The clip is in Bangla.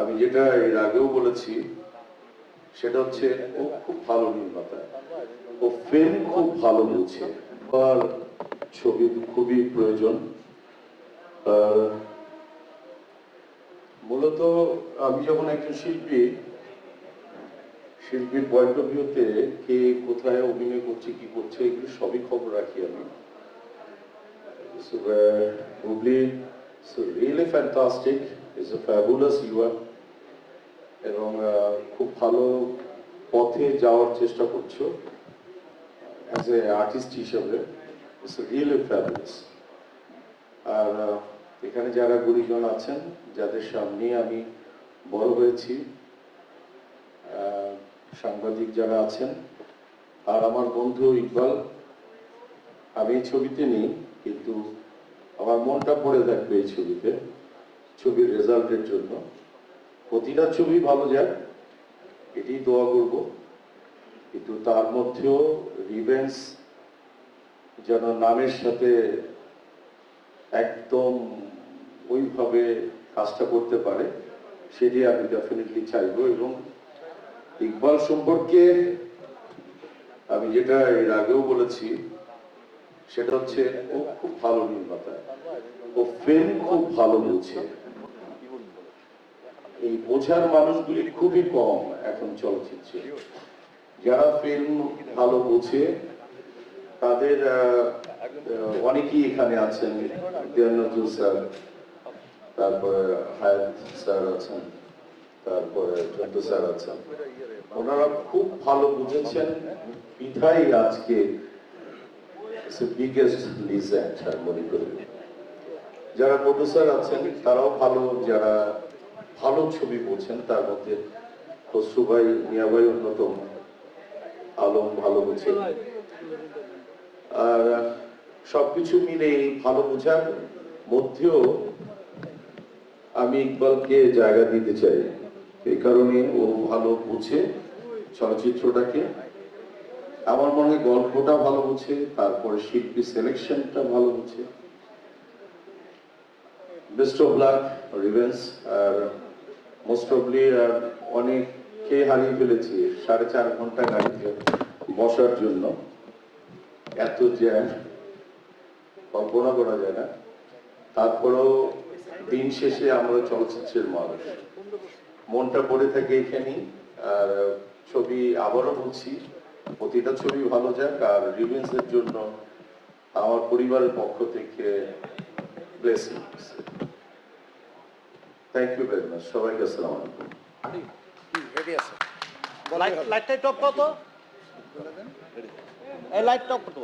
আমি যেটা এর আগেও বলেছি, সেটা হচ্ছে ও খুব ভালো নির্মাতা। ও খুব ভালো আর ছবি খুবই প্রয়োজন। মূলত আমি যখন একজন শিল্পী, শিল্পীর পয়েন্ট অফ ভিউতে কে কোথায় অভিনয় করছে, কি করছে, এগুলো সবই খবর রাখি আমি। So, uh, Hubli is really fantastic. It's a fabulous yuva. এবং আহ, খুব ভালো পথে যাওয়ার চেষ্টা করছ অ্যাজ এ আর্টিস্ট হিসেবে ইটস রিয়েলি ফ্যাবুলাস আর আহ, এখানে যারা গুরুজন আছেন যাদের সামনে আমি বড় হয়েছি সাংবাদিক যারা আছেন আর আমার বন্ধু ইকবাল আমি এই ছবিতে নেই কিন্তু আমার মনটা পড়ে থাকবে এই ছবিতে, ছবির রেজাল্টের জন্য। প্রতিটা ছবি ভালো যায় এটি দোয়া করব। কিন্তু তার মধ্যেও রিভেন্স যেন নামের সাথে একদম ওইভাবে কাজটা করতে পারে, সেটি আমি ডেফিনেটলি চাইব এবং ইকবাল সম্পর্কে আমি যেটা এর আগেও বলেছি সেটা হচ্ছে ও খুব ভালো নির্মাতা। ও ফিল্ম খুব ভালো বুঝে। এই বোঝার মানুষগুলি খুবই কম এখন চলচ্চিত্রে। যারা ফিল্ম ভালো বোঝে, তাদের অনেকেই এখানে আছেন। দেয়ান স্যার, তারপরে হায়াত স্যার আছেন, তারপরে জন্তু স্যার আছেন। ওনারা খুব ভালো বুঝেছেন। বিধাই আজকে বিগেস্ট লিজেন্ড আমি মনে করি। যারা প্রডিউসার আছেন, তারাও ভালো, যারা ভালো ছবি বোঝেন তার মধ্যে খসরু ভাই মিয়া ভাই অন্যতম। আলম ভালো বোঝেন আর সবকিছু মিলে ভালো বোঝার মধ্যেও আমি ইকবালকে জায়গা দিতে চাই। এই কারণে ও ভালো বুঝে চলচ্চিত্রটাকে আমার মনে হয় গল্পটা ভালো বুঝে, তারপরে শিল্পী সিলেকশনটা ভালো বুঝে। বেস্ট অফ লাক রিভেন্স আর মোস্ট অফলি অনেককে হারিয়ে ফেলেছি। সাড়ে চার ঘণ্টা গাড়িতে বসার জন্য। এত জ্যাম, কল্পনা করা যায় না। তারপরেও দিন শেষে আমরা চলচ্চিত্রের মানুষ। মনটা পড়ে থাকে এখানেই, আর ছবি আবারও বলছি প্রতিটা ছবি ভালো যাক আর রিভেন্সের জন্য আমার পরিবারের পক্ষ থেকে blessing thank you very much সবাইকে আসসালাম আলাইকুম। লাইট লাইট টপ কত এই লাইট টপ কত